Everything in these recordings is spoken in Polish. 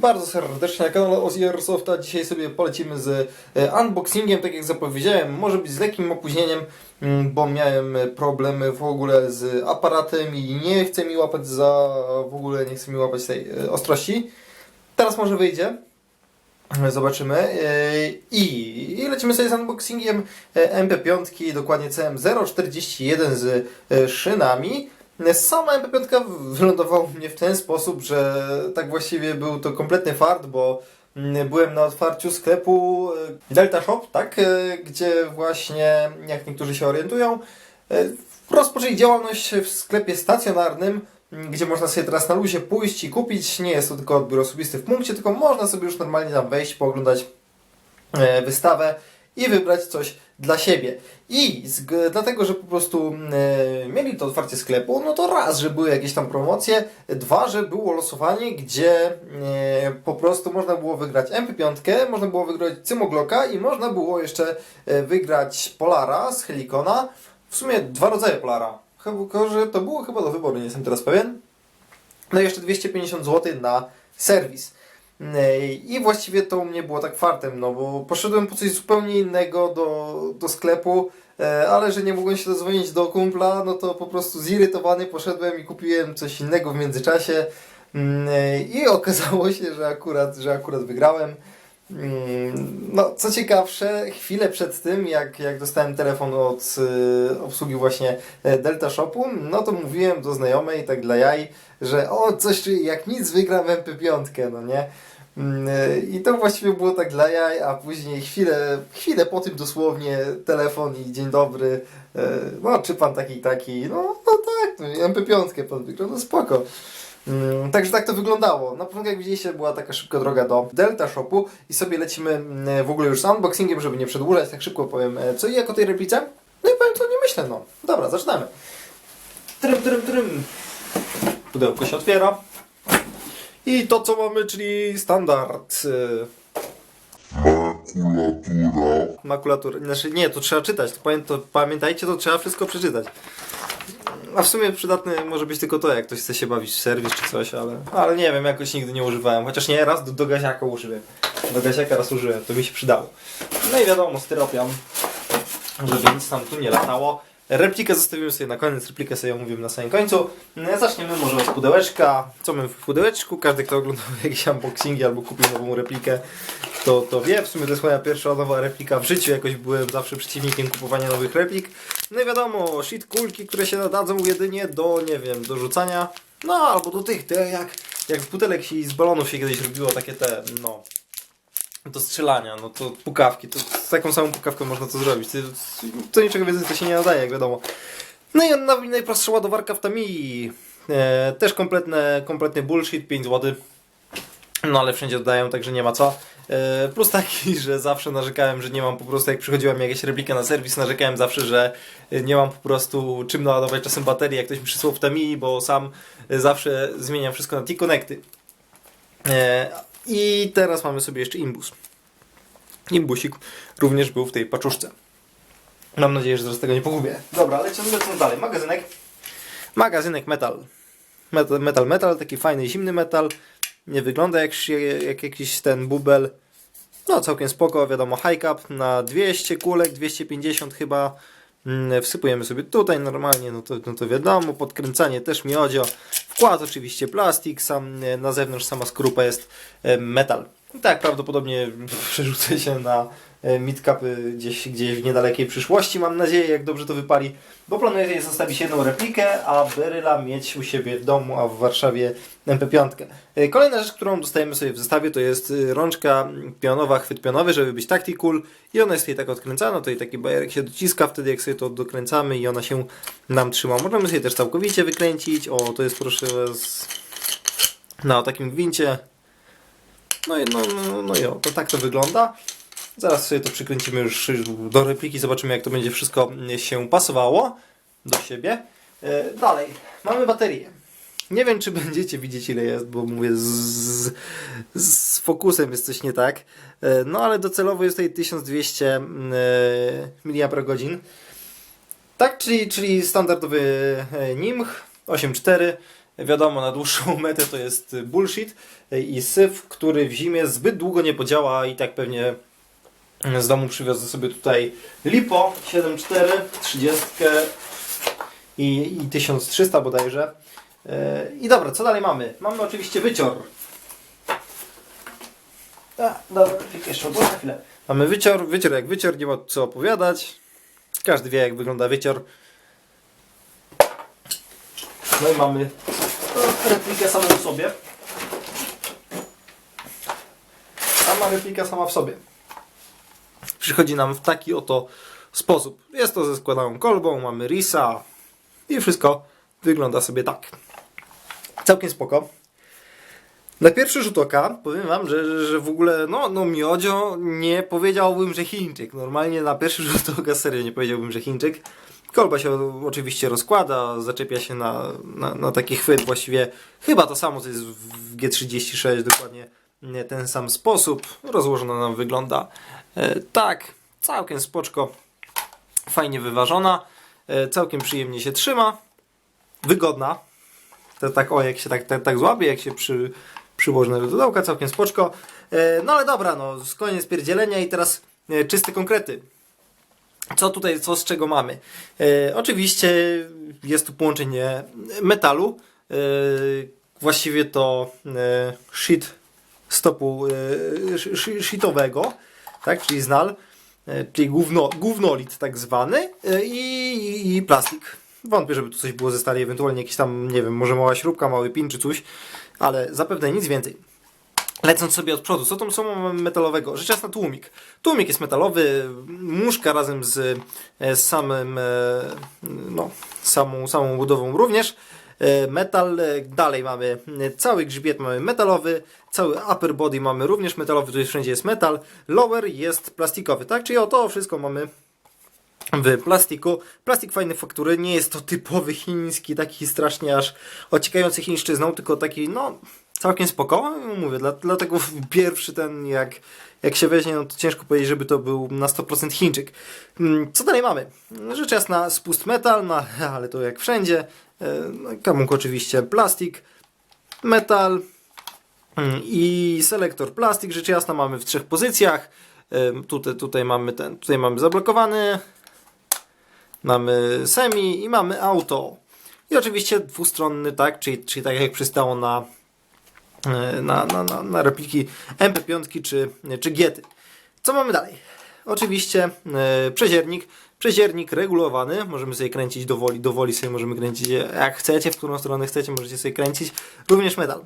bardzo serdecznie na kanale Airsofta. Dzisiaj sobie polecimy z e, unboxingiem, tak jak zapowiedziałem, może być z lekkim opóźnieniem, mm, bo miałem problemy w ogóle z aparatem i nie chce mi łapać za, w ogóle nie chce mi łapać tej e, ostrości. Teraz może wyjdzie. Zobaczymy. E, I i lecimy sobie z unboxingiem e, MP5, dokładnie CM041 z szynami. Sama MP5 wylądowała mnie w ten sposób, że tak właściwie był to kompletny fart, bo mm, byłem na otwarciu sklepu e, Delta Shop, tak, gdzie właśnie, jak niektórzy się orientują, rozpoczęli działalność w sklepie stacjonarnym, gdzie można sobie teraz na luzie pójść i kupić. Nie jest to tylko odbiór osobisty w punkcie, tylko można sobie już normalnie tam wejść, pooglądać wystawę i wybrać coś dla siebie. I z, dlatego, że po prostu e, mieli to otwarcie sklepu, no to raz, że były jakieś tam promocje, dwa, że było losowanie, gdzie e, po prostu można było wygrać MP5, można było wygrać Cymoglocka i można było jeszcze e, wygrać Polara z Helikona. W sumie dwa rodzaje Polara. Tylko, że to było chyba do wyboru, nie jestem teraz pewien. No i jeszcze 250 zł na serwis. Ej, I właściwie to u mnie było tak fartem, no bo poszedłem po coś zupełnie innego do, do sklepu, e, ale że nie mogłem się dodzwonić do kumpla, no to po prostu zirytowany poszedłem i kupiłem coś innego w międzyczasie. E, I okazało się, że akurat, że akurat wygrałem. Mm, No, co ciekawsze, chwilę przed tym, jak, jak dostałem telefon od y, obsługi właśnie e, Delta Shopu, no to mówiłem do znajomej, tak dla jaj, że o, coś jak nic wygram MP5, no nie? Mm, e, I to właściwie było tak dla jaj, a później chwilę, chwilę po tym dosłownie telefon i dzień dobry, e, no czy pan taki taki, no, no tak, no, MP5 pan wygrał, no spoko. Mm, Także tak to wyglądało. Na początku, jak widzieliście, była taka szybka droga do Delta Shopu i sobie lecimy mm, w ogóle już z unboxingiem, żeby nie przedłużać, tak szybko powiem e, co i jak o tej replice. No i powiem co nie myślę, no. Dobra, zaczynamy. Trym, trym, trym. Pudełko się otwiera. I to co mamy, czyli standard. e, Makulatura. Makulatura. Znaczy nie, to trzeba czytać. To, pamię- to pamiętajcie, to trzeba wszystko przeczytać. A w sumie przydatne może być tylko to, jak ktoś chce się bawić w serwis czy coś, ale, ale nie wiem, jakoś nigdy nie używałem. Chociaż nie, raz do, do gaziaka użyłem. Do gaziaka raz użyłem, to mi się przydało. No i wiadomo, styropian, żeby nic tam tu nie latało. Replikę zostawimy sobie na koniec, replikę sobie omówimy na samym końcu. No, Zaczniemy może od pudełeczka. Co mamy w pudełeczku? Każdy, kto oglądał jakieś unboxingi albo kupił nową replikę, to, to wie. W sumie to jest moja pierwsza nowa replika w życiu. Jakoś byłem zawsze przeciwnikiem kupowania nowych replik. No i wiadomo, shit kulki, które się nadadzą jedynie do, nie wiem, do rzucania. No albo do tych, te jak, jak z butelek i z balonów się kiedyś robiło takie te, no, do strzelania, no to pukawki, to z taką samą pukawką można to zrobić. To, to niczego więcej to się nie nadaje, jak wiadomo. No i naj- najprostsza ładowarka w Tamii. E, też kompletne, kompletny bullshit, 5 zł. No ale wszędzie dodają, także nie ma co. E, plus taki, że zawsze narzekałem, że nie mam po prostu, jak przychodziła mi jakaś replika na serwis, narzekałem zawsze, że e, nie mam po prostu czym naładować czasem baterii, jak ktoś mi przysłał w Tamii, bo sam e, zawsze zmieniam wszystko na T-Connecty. E, I teraz mamy sobie jeszcze imbus. Imbusik również był w tej paczuszce. Mam nadzieję, że zaraz tego nie pogubię. Dobra, lecimy, lecimy dalej. Magazynek. Magazynek metal. Metal, metal, metal, taki fajny, zimny metal. Nie wygląda jak, jak jakiś ten bubel. No całkiem spoko, wiadomo, high cap na 200 kulek, 250 chyba. Mm, Wsypujemy sobie tutaj normalnie, no to, no to wiadomo, podkręcanie też miodzio. Wkład oczywiście plastik, sam e, na zewnątrz sama skorupa jest e, metal. Tak prawdopodobnie przerzucę się na e, midcapy gdzieś, gdzieś w niedalekiej przyszłości, mam nadzieję, jak dobrze to wypali, bo planuję zostawić jedną replikę, a Beryla mieć u siebie w domu, a w Warszawie MP5. E, Kolejna rzecz, którą dostajemy sobie w zestawie, to jest e, rączka pionowa, chwyt pionowy, żeby być tactical i ona jest tutaj tak odkręcana, tutaj taki bajerek się dociska wtedy, jak sobie to dokręcamy i ona się nam trzyma. Możemy sobie też całkowicie wykręcić, o, to jest proszę z... na takim gwincie, no i, no, no, no i o, to tak to wygląda. Zaraz sobie to przykręcimy już do repliki, zobaczymy jak to będzie wszystko się pasowało do siebie. E, dalej, mamy baterię. Nie wiem, czy będziecie widzieć ile jest, bo mówię, z, z fokusem jest coś nie tak. E, no ale docelowo jest tutaj 1200 e, mAh. Tak, czyli, czyli standardowy e, NIMH 8.4 Wiadomo, na dłuższą metę to jest bullshit i syf, który w zimie zbyt długo nie podziała i tak pewnie z domu przywiozę sobie tutaj Lipo 7.4, 30 i, i 1300 bodajże. E, I dobra, co dalej mamy? Mamy oczywiście wycior. A, dobra, tylko jeszcze na chwilę. Mamy wycior, wycior jak wycior, nie ma co opowiadać. Każdy wie jak wygląda wycior. No i mamy replikę samą w sobie. Sama replika sama w sobie. Przychodzi nam w taki oto sposób. Jest to ze składaną kolbą, mamy risa i wszystko wygląda sobie tak. Całkiem spoko. Na pierwszy rzut oka powiem wam, że, że w ogóle, no, no miodzio nie powiedziałbym, że Chińczyk. Normalnie na pierwszy rzut oka serio nie powiedziałbym, że Chińczyk. Kolba się oczywiście rozkłada, zaczepia się na, na, na taki chwyt właściwie chyba to samo co jest w G36, dokładnie nie ten sam sposób. Rozłożona nam wygląda e, tak, całkiem spoczko, fajnie wyważona, e, całkiem przyjemnie się trzyma, wygodna. To tak o, jak się tak, tak, tak złapie, jak się przy, przyłoży na dołka, całkiem spoczko. E, no ale dobra, no, koniec pierdzielenia i teraz e, czyste konkrety. Co tutaj, co z czego mamy? E, oczywiście jest tu połączenie metalu. Właściwie to sheet stopu sh- sheetowego, tak, czyli znal, czyli gówno, gównolid tak zwany i, i, i plastik. Wątpię, żeby tu coś było ze stali, ewentualnie jakiś tam, nie wiem, może mała śrubka, mały pin czy coś, ale zapewne nic więcej. Lecąc sobie od przodu, co tam są metalowego? Rzecz jasna tłumik. Tłumik jest metalowy, muszka razem z, e, z samym, e, no, samą, samą budową również. E, Metal, dalej mamy cały grzbiet mamy metalowy, cały upper body mamy również metalowy, tu jest wszędzie jest metal, lower jest plastikowy, tak? Czyli o to wszystko mamy w plastiku. Plastik fajnej faktury, nie jest to typowy chiński, taki strasznie aż ociekający chińszczyzną, tylko taki, no, całkiem spoko. Mówię, dla, dlatego pierwszy ten, jak, jak się weźmie, no to ciężko powiedzieć, żeby to był na 100% Chińczyk. Mm, Co dalej mamy? Rzecz jasna, spust metal, no, ale to jak wszędzie. E, No, kamuk oczywiście plastik, metal mm, i selektor plastik. Rzecz jasna mamy w trzech pozycjach. E, Tutaj, tutaj mamy ten, tutaj mamy zablokowany, mamy semi i mamy auto. I oczywiście dwustronny, tak, czyli, czyli tak jak przystało na, e, na, na, na, na repliki MP5 czy, czy Giety. Co mamy dalej? Oczywiście e, przeziernik. Przeziernik regulowany, możemy sobie kręcić do woli, do woli sobie możemy kręcić jak chcecie, w którą stronę chcecie, możecie sobie kręcić. Również metal.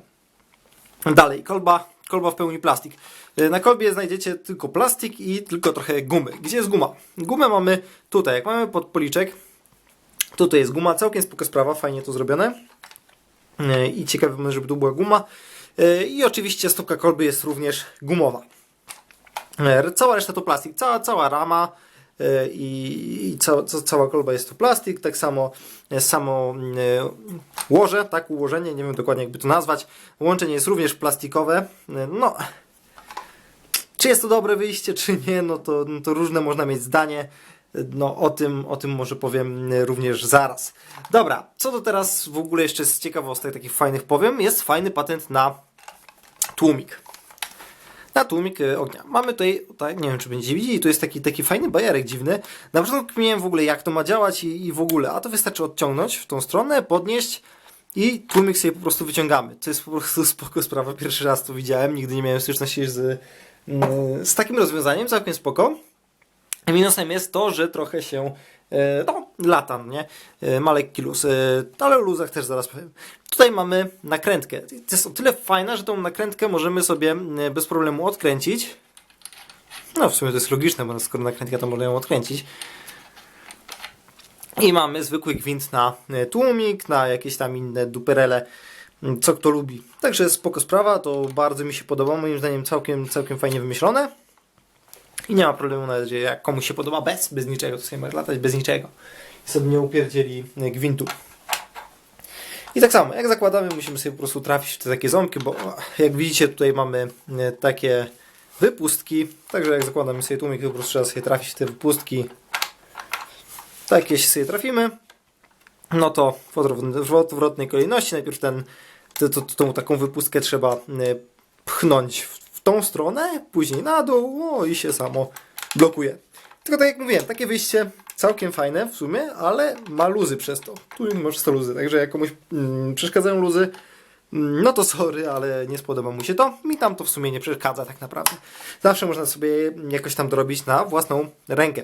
Dalej, kolba, kolba w pełni plastik. E, Na kolbie znajdziecie tylko plastik i tylko trochę gumy. Gdzie jest guma? Gumę mamy tutaj, jak mamy pod policzek, tutaj jest guma, całkiem spoko sprawa, fajnie to zrobione. E, I ciekawe, żeby tu była guma. E, I oczywiście stopka kolby jest również gumowa. Cała reszta to plastik, cała, cała rama i, i ca- cała kolba jest to plastik, tak samo e, samo e, łoże, tak, ułożenie, nie wiem dokładnie jakby to nazwać. Łączenie jest również plastikowe. E, No, czy jest to dobre wyjście, czy nie, no to, no to różne można mieć zdanie. No o tym, o tym może powiem również zaraz. Dobra, co to teraz w ogóle jeszcze z ciekawostek takich fajnych powiem? Jest fajny patent na tłumik na tłumik e, ognia. Mamy tutaj, tutaj, nie wiem czy będziecie widzieli, tu jest taki, taki fajny bajerek dziwny. Na początku wiem w ogóle jak to ma działać i, i w ogóle, a to wystarczy odciągnąć w tą stronę, podnieść i tłumik sobie po prostu wyciągamy. To jest po prostu spoko sprawa, pierwszy raz to widziałem, nigdy nie miałem styczności z, mm, z takim rozwiązaniem, całkiem spoko. Minusem jest to, że trochę się e, no, lata, nie? E, Ma lekki luz, e, ale o luzach też zaraz powiem. Tutaj mamy nakrętkę. To jest o tyle fajna, że tą nakrętkę możemy sobie e, bez problemu odkręcić. No w sumie to jest logiczne, bo skoro nakrętka to można ją odkręcić. I mamy zwykły gwint na tłumik, na jakieś tam inne duperele, co kto lubi. Także spoko sprawa, to bardzo mi się podoba, moim zdaniem całkiem, całkiem fajnie wymyślone. I nie ma problemu nawet, że jak komuś się podoba bez, bez niczego, to sobie może latać bez niczego. I sobie nie upierdzieli e, gwintu. I tak samo, jak zakładamy, musimy sobie po prostu trafić w te takie ząbki, bo jak widzicie tutaj mamy e, takie wypustki, także jak zakładamy sobie tłumik, to po prostu trzeba sobie trafić w te wypustki. Takie się sobie trafimy. no to w odwrotnej, kolejności najpierw ten, t- t- tą taką wypustkę trzeba y, pchnąć w tą stronę, później na dół, no i się samo blokuje. Tylko tak jak mówiłem, takie wyjście całkiem fajne w sumie, ale ma luzy przez to. Tu masz 100 luzy, także jak komuś mm, przeszkadzają luzy, mm, no to sorry, ale nie spodoba mu się to. Mi tam to w sumie nie przeszkadza tak naprawdę. Zawsze można sobie jakoś tam dorobić na własną rękę.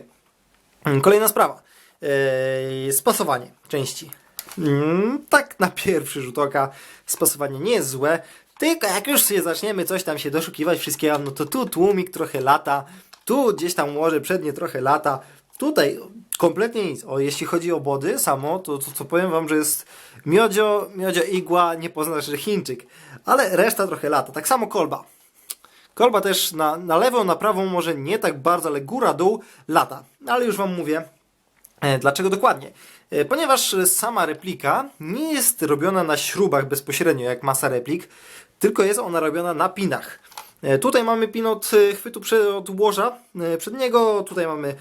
Mm, Kolejna sprawa. Eee, spasowanie części. Mm, tak na pierwszy rzut oka spasowanie nie jest złe, tylko jak już sobie zaczniemy coś tam się doszukiwać wszystkiego, no to tu tłumik trochę lata, tu gdzieś tam łoże przednie trochę lata, tutaj kompletnie nic. O, jeśli chodzi o body samo, to, to, to powiem wam, że jest miodzio, miodzio igła, nie poznasz, że Chińczyk, ale reszta trochę lata. Tak samo kolba. Kolba też na, na lewą, na prawą może nie tak bardzo, ale góra, dół lata. Ale już Wam mówię, e, dlaczego dokładnie. E, Ponieważ sama replika nie jest robiona na śrubach bezpośrednio, jak masa replik, tylko jest ona robiona na pinach. E, Tutaj mamy pin od e, chwytu od łoża e, przedniego, tutaj mamy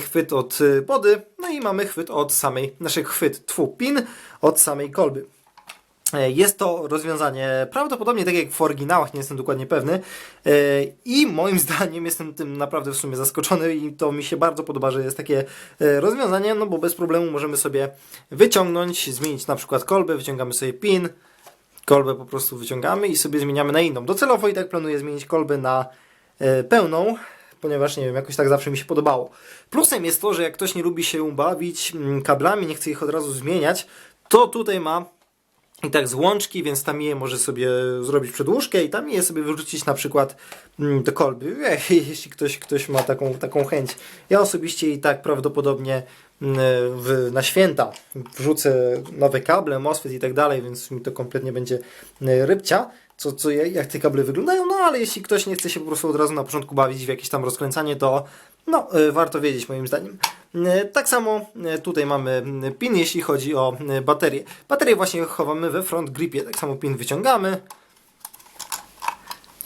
chwyt od body, no i mamy chwyt od samej, znaczy chwyt, tfu, pin od samej kolby. Jest to rozwiązanie prawdopodobnie tak jak w oryginałach, nie jestem dokładnie pewny. I moim zdaniem jestem tym naprawdę w sumie zaskoczony i to mi się bardzo podoba, że jest takie rozwiązanie, no bo bez problemu możemy sobie wyciągnąć, zmienić na przykład kolbę, wyciągamy sobie pin, kolbę po prostu wyciągamy i sobie zmieniamy na inną. Docelowo i tak planuję zmienić kolbę na e, pełną, ponieważ nie wiem, jakoś tak zawsze mi się podobało. Plusem jest to, że jak ktoś nie lubi się bawić mm, kablami, nie chce ich od razu zmieniać, to tutaj ma i tak z łączki, więc tam je może sobie zrobić przedłużkę i tam je sobie wyrzucić na przykład mm, do kolby, jeśli ktoś, ktoś ma taką, taką chęć. Ja osobiście i tak prawdopodobnie mm, w, na święta wrzucę nowe kable, MOSFET i tak dalej, więc mi to kompletnie będzie mm, rybcia, co, co, jak te kable wyglądają, no ale jeśli ktoś nie chce się po prostu od razu na początku bawić w jakieś tam rozkręcanie, to no, y, warto wiedzieć moim zdaniem. Y, Tak samo y, tutaj mamy pin, jeśli chodzi o baterię. Baterię właśnie chowamy we front gripie, tak samo pin wyciągamy.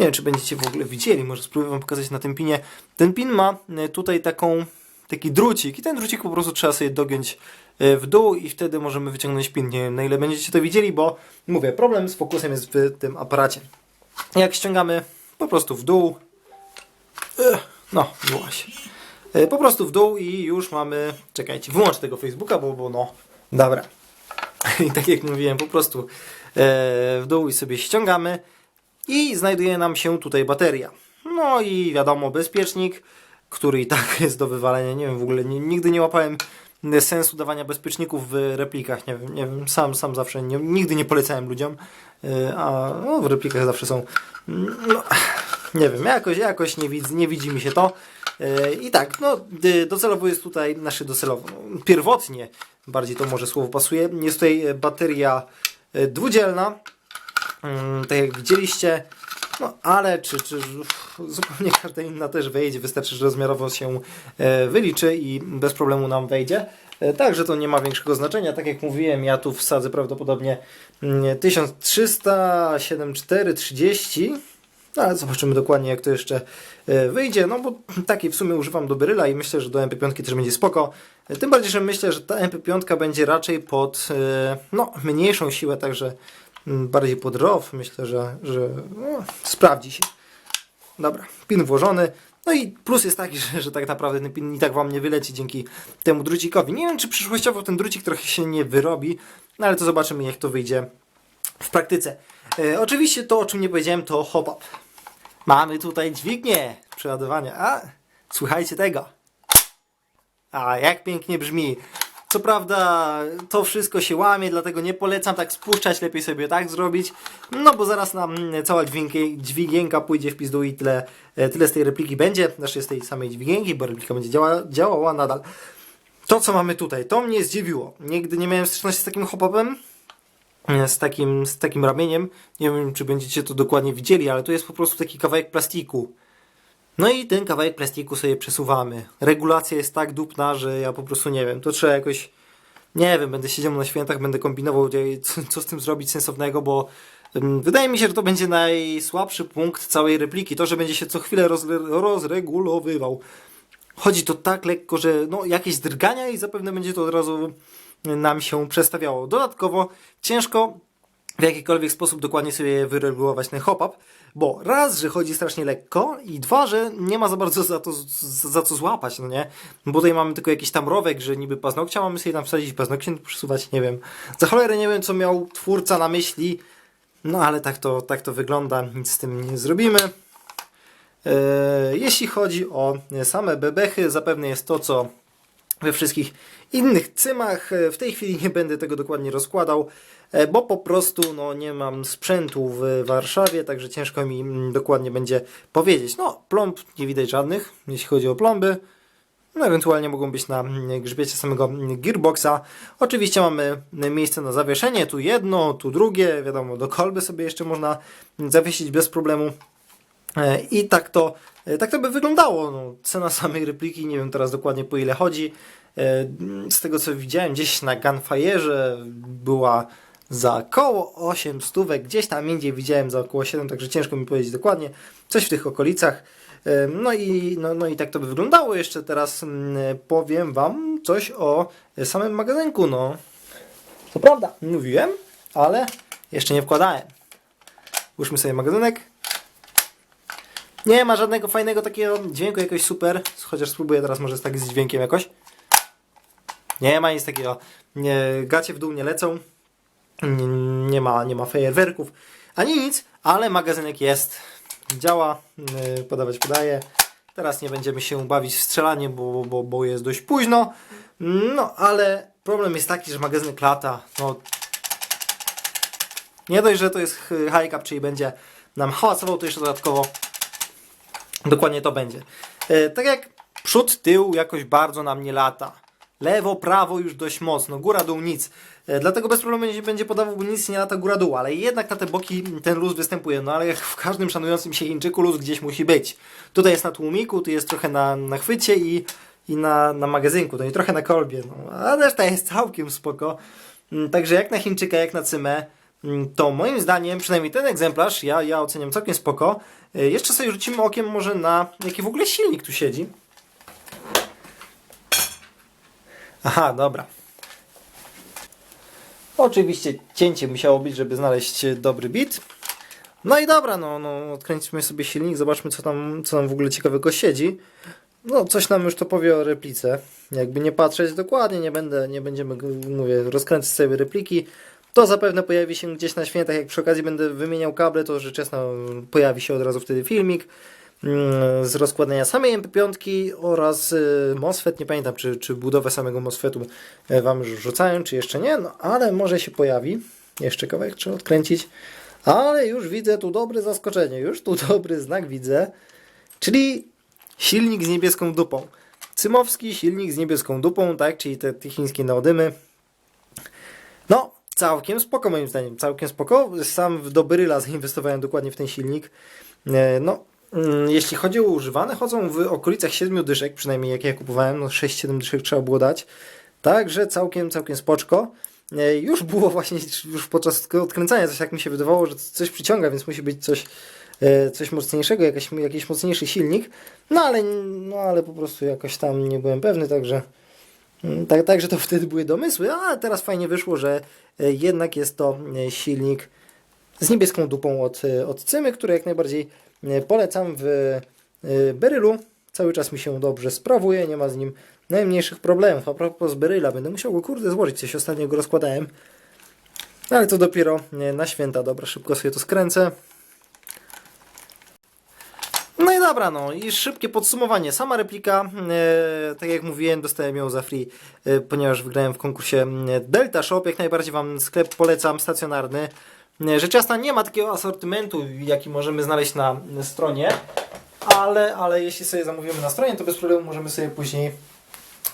Nie wiem, czy będziecie w ogóle widzieli, może spróbuję Wam pokazać na tym pinie. Ten pin ma tutaj taką, taki drucik i ten drucik po prostu trzeba sobie dogiąć w dół i wtedy możemy wyciągnąć pin. Nie wiem, na ile będziecie to widzieli, bo mówię, problem z fokusem jest w tym aparacie. Jak ściągamy po prostu w dół, no, się. E, Po prostu w dół i już mamy. Czekajcie, wyłącz tego Facebooka, bo, bo no. Dobra. I tak jak mówiłem, po prostu e, w dół i sobie ściągamy. I znajduje nam się tutaj bateria. No i wiadomo, bezpiecznik, który i tak jest do wywalenia. Nie wiem, w ogóle nigdy nie łapałem sensu dawania bezpieczników w replikach. Nie wiem, nie wiem sam, sam zawsze nie, nigdy nie polecałem ludziom, e, a no, w replikach zawsze są. mm, No, nie wiem, jakoś, jakoś nie, widz, nie widzi mi się to. E, I tak, no, y, docelowo jest tutaj, nasze docelowo, no, pierwotnie, bardziej to może słowo pasuje, jest tutaj e, bateria e, dwudzielna, Mm, tak jak widzieliście, no ale czy, czy uff, zupełnie każda inna też wejdzie, wystarczy, że rozmiarowo się wyliczy i bez problemu nam wejdzie. Także to nie ma większego znaczenia. Tak jak mówiłem, ja tu wsadzę prawdopodobnie mm, 1300, 74, 30. No, ale zobaczymy dokładnie jak to jeszcze e, wyjdzie, no bo takiej w sumie używam do Beryla i myślę, że do MP5 też będzie spoko. E, Tym bardziej, że myślę, że ta MP5 będzie raczej pod e, no, mniejszą siłę, także mm, bardziej pod ROW. Myślę, że, że no, sprawdzi się. Dobra, pin włożony. No i plus jest taki, że, że tak naprawdę ten pin i tak wam nie wyleci dzięki temu drucikowi. Nie wiem, czy przyszłościowo ten drucik trochę się nie wyrobi, no ale to zobaczymy, jak to wyjdzie w praktyce. E, oczywiście to, o czym nie powiedziałem, to hop-up. Mamy tutaj dźwignię przeładowania. A, słuchajcie tego. A, jak pięknie brzmi. Co prawda, to wszystko się łamie, dlatego nie polecam tak spuszczać, lepiej sobie tak zrobić. No bo zaraz nam mm, cała dźwigienka pójdzie w pizdu i tyle, e, tyle z tej repliki będzie. Znaczy z tej samej dźwigienki, bo replika będzie działa, działała nadal. To, co mamy tutaj, to mnie zdziwiło. Nigdy nie miałem styczności z takim hop-upem z takim, z takim ramieniem. Nie wiem, czy będziecie to dokładnie widzieli, ale to jest po prostu taki kawałek plastiku. No i ten kawałek plastiku sobie przesuwamy. Regulacja jest tak dupna, że ja po prostu nie wiem. To trzeba jakoś. Nie wiem, będę siedział na świętach, będę kombinował, co, z tym zrobić sensownego, bo wydaje mi się, że to będzie najsłabszy punkt całej repliki. To, że będzie się co chwilę rozre, rozregulowywał. Chodzi to tak lekko, że no, jakieś drgania i zapewne będzie to od razu nam się przestawiało. Dodatkowo ciężko w jakikolwiek sposób dokładnie sobie wyregulować ten hop-up, bo raz, że chodzi strasznie lekko i dwa, że nie ma za bardzo za, to, za co złapać, no nie? Bo tutaj mamy tylko jakiś tam rowek, że niby paznokcia mamy sobie tam wsadzić, paznokcie przesuwać, nie wiem. Za cholerę nie wiem, co miał twórca na myśli, no ale tak to, tak to wygląda, nic z tym nie zrobimy. E, Jeśli chodzi o same bebechy, zapewne jest to, co we wszystkich innych cymach. E, W tej chwili nie będę tego dokładnie rozkładał, e, bo po prostu no, nie mam sprzętu w Warszawie, także ciężko mi mm, dokładnie będzie powiedzieć. No, plomb nie widać żadnych, jeśli chodzi o plomby. No, ewentualnie mogą być na mm, grzbiecie samego mm, gearboxa. Oczywiście mamy miejsce na zawieszenie, tu jedno, tu drugie, wiadomo, do kolby sobie jeszcze można zawiesić bez problemu. E, I tak to, tak to by wyglądało. No, cena samej repliki, nie wiem teraz dokładnie po ile chodzi. E, Z tego co widziałem gdzieś na Gunfire'ze była za około 8 stówek, gdzieś tam indziej widziałem za około 7, także ciężko mi powiedzieć dokładnie. Coś w tych okolicach. E, No i, no, no i tak to by wyglądało. Jeszcze teraz mm, powiem Wam coś o samym magazynku. No, co prawda, mówiłem, ale jeszcze nie wkładałem. Ułóżmy sobie magazynek. Nie ma żadnego fajnego takiego dźwięku jakoś super. Chociaż spróbuję teraz może z tak z dźwiękiem jakoś. Nie ma nic takiego. Nie, gacie w dół nie lecą. Nie, nie ma, nie ma fajerwerków. Ani nic, ale magazynek jest. Działa. Yy, podawać podaje. Teraz nie będziemy się bawić w strzelanie, bo, bo, bo jest dość późno. No, ale problem jest taki, że magazynek lata. No, nie dość, że to jest high cap, czyli będzie nam hałasował, to jeszcze dodatkowo Dokładnie to będzie. E, tak jak przód, tył jakoś bardzo nam nie lata. Lewo, prawo już dość mocno, góra, dół nic. E, dlatego bez problemu będzie, będzie podawał, bo nic nie lata góra, dół, ale jednak na te boki ten luz występuje. No ale jak w każdym szanującym się Chińczyku luz gdzieś musi być. Tutaj jest na tłumiku, tu jest trochę na, na chwycie i, i na, na magazynku, to i trochę na kolbie. No, a reszta jest całkiem spoko. Mm, Także jak na Chińczyka, jak na Cymę, mm, to moim zdaniem, przynajmniej ten egzemplarz, ja, ja oceniam całkiem spoko. E, Jeszcze sobie rzucimy okiem może na jaki w ogóle silnik tu siedzi. Aha, dobra. Oczywiście cięcie musiało być, żeby znaleźć dobry bit. No i dobra, no, no odkręćmy sobie silnik, zobaczmy co tam, co tam w ogóle ciekawego siedzi. No, coś nam już to powie o replice. Jakby nie patrzeć dokładnie, nie będę, nie będziemy, mówię, rozkręcać sobie repliki. To zapewne pojawi się gdzieś na świętach, jak przy okazji będę wymieniał kable, to rzecz jasna pojawi się od razu wtedy filmik z rozkładania samej MP5 oraz y, MOSFET, nie pamiętam czy, czy budowę samego MOSFETu e, Wam już rzucałem, czy jeszcze nie, no ale może się pojawi. Jeszcze kawałek trzeba odkręcić. Ale już widzę tu dobre zaskoczenie, już tu dobry znak widzę, czyli silnik z niebieską dupą. Cymowski silnik z niebieską dupą, tak, czyli te, te chińskie neodymy. No, całkiem spoko moim zdaniem, całkiem spoko. Sam w Dobyryla zainwestowałem dokładnie w ten silnik. E, No, mm, jeśli chodzi o używane, chodzą w okolicach 7 dyszek, przynajmniej jak ja kupowałem, no 6-7 dyszek trzeba było dać. Także całkiem, całkiem spoczko. E, Już było właśnie, już podczas odkręcania coś tak mi się wydawało, że coś przyciąga, więc musi być coś, e, coś mocniejszego, jakiś, jakiś mocniejszy silnik. No ale, no ale po prostu jakoś tam nie byłem pewny, także mm, tak, także to wtedy były domysły, a teraz fajnie wyszło, że e, jednak jest to silnik z niebieską dupą od, od Cymy, który jak najbardziej polecam w e, Berylu. Cały czas mi się dobrze sprawuje, nie ma z nim najmniejszych problemów. A propos Beryla, będę musiał go kurde złożyć, coś ostatnio go rozkładałem. Ale to dopiero e, na święta. Dobra, szybko sobie to skręcę. No i dobra, no i szybkie podsumowanie. Sama replika, e, tak jak mówiłem, dostałem ją za free, e, ponieważ wygrałem w konkursie e, Delta Shop. Jak najbardziej Wam sklep polecam, stacjonarny. E, Rzecz jasna nie ma takiego asortymentu, jaki możemy znaleźć na stronie, ale, ale jeśli sobie zamówimy na stronie, to bez problemu możemy sobie później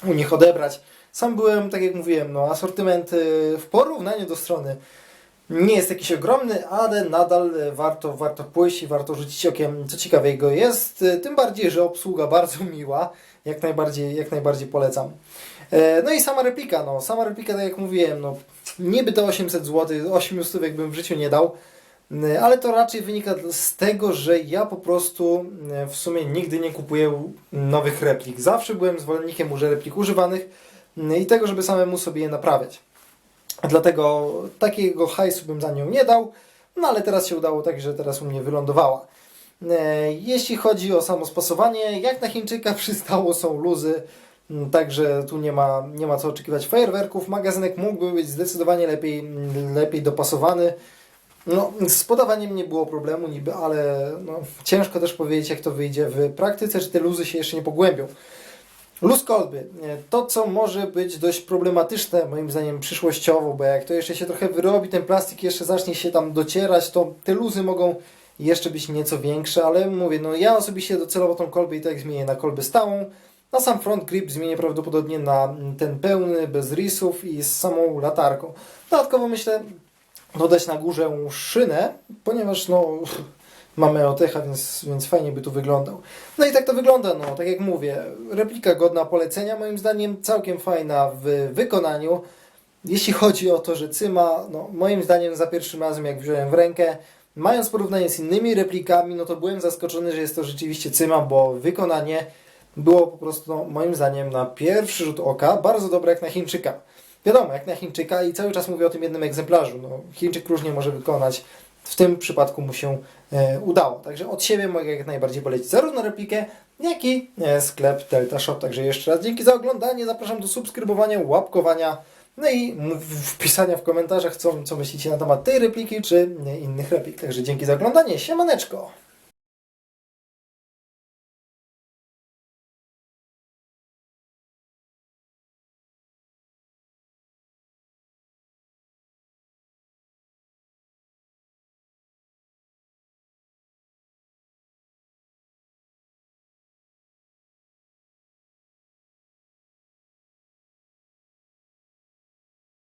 u nich odebrać. Sam byłem, tak jak mówiłem, no asortyment e, w porównaniu do strony nie jest jakiś ogromny, ale nadal e, warto, warto pójść i warto rzucić okiem, co ciekawego jest. Tym bardziej, że obsługa bardzo miła, jak najbardziej, jak najbardziej polecam. E, No i sama replika, no sama replika, tak jak mówiłem, no niby to 800 zł, 8 stówek bym w życiu nie dał, e, ale to raczej wynika z tego, że ja po prostu e, w sumie nigdy nie kupuję nowych replik. Zawsze byłem zwolennikiem może replik używanych, i tego, żeby samemu sobie je naprawiać. Dlatego takiego hajsu bym za nią nie dał, no ale teraz się udało tak, że teraz u mnie wylądowała. Jeśli chodzi o samo spasowanie, jak na Chińczyka przystało są luzy, także tu nie ma, nie ma co oczekiwać fajerwerków. Magazynek mógłby być zdecydowanie lepiej, m, lepiej dopasowany. No, z podawaniem nie było problemu niby, ale no, ciężko też powiedzieć, jak to wyjdzie w praktyce, czy te luzy się jeszcze nie pogłębią. Luz kolby. To, co może być dość problematyczne, moim zdaniem, przyszłościowo, bo jak to jeszcze się trochę wyrobi, ten plastik jeszcze zacznie się tam docierać, to te luzy mogą jeszcze być nieco większe, ale mówię, no ja osobiście docelowo tą kolbę i tak zmienię na kolbę stałą. Na sam front grip zmienię prawdopodobnie na ten pełny, bez risów i z samą latarką. Dodatkowo myślę dodać na górze szynę, ponieważ no mamy OTH, więc, więc fajnie by tu wyglądał. No i tak to wygląda, no tak jak mówię, replika godna polecenia, moim zdaniem całkiem fajna w wykonaniu. Jeśli chodzi o to, że cyma, no moim zdaniem za pierwszym razem jak wziąłem w rękę, mając porównanie z innymi replikami, no to byłem zaskoczony, że jest to rzeczywiście cyma, bo wykonanie było po prostu no, moim zdaniem na pierwszy rzut oka bardzo dobre jak na Chińczyka. Wiadomo, jak na Chińczyka i cały czas mówię o tym jednym egzemplarzu. No, Chińczyk różnie może wykonać, w tym przypadku mu się e, udało. Także od siebie mogę jak najbardziej polecić zarówno replikę, jak i e, sklep Delta Shop. Także jeszcze raz dzięki za oglądanie, zapraszam do subskrybowania, łapkowania, no i wpisania w komentarzach, co, co myślicie na temat tej repliki, czy innych replik. Także dzięki za oglądanie, siemaneczko!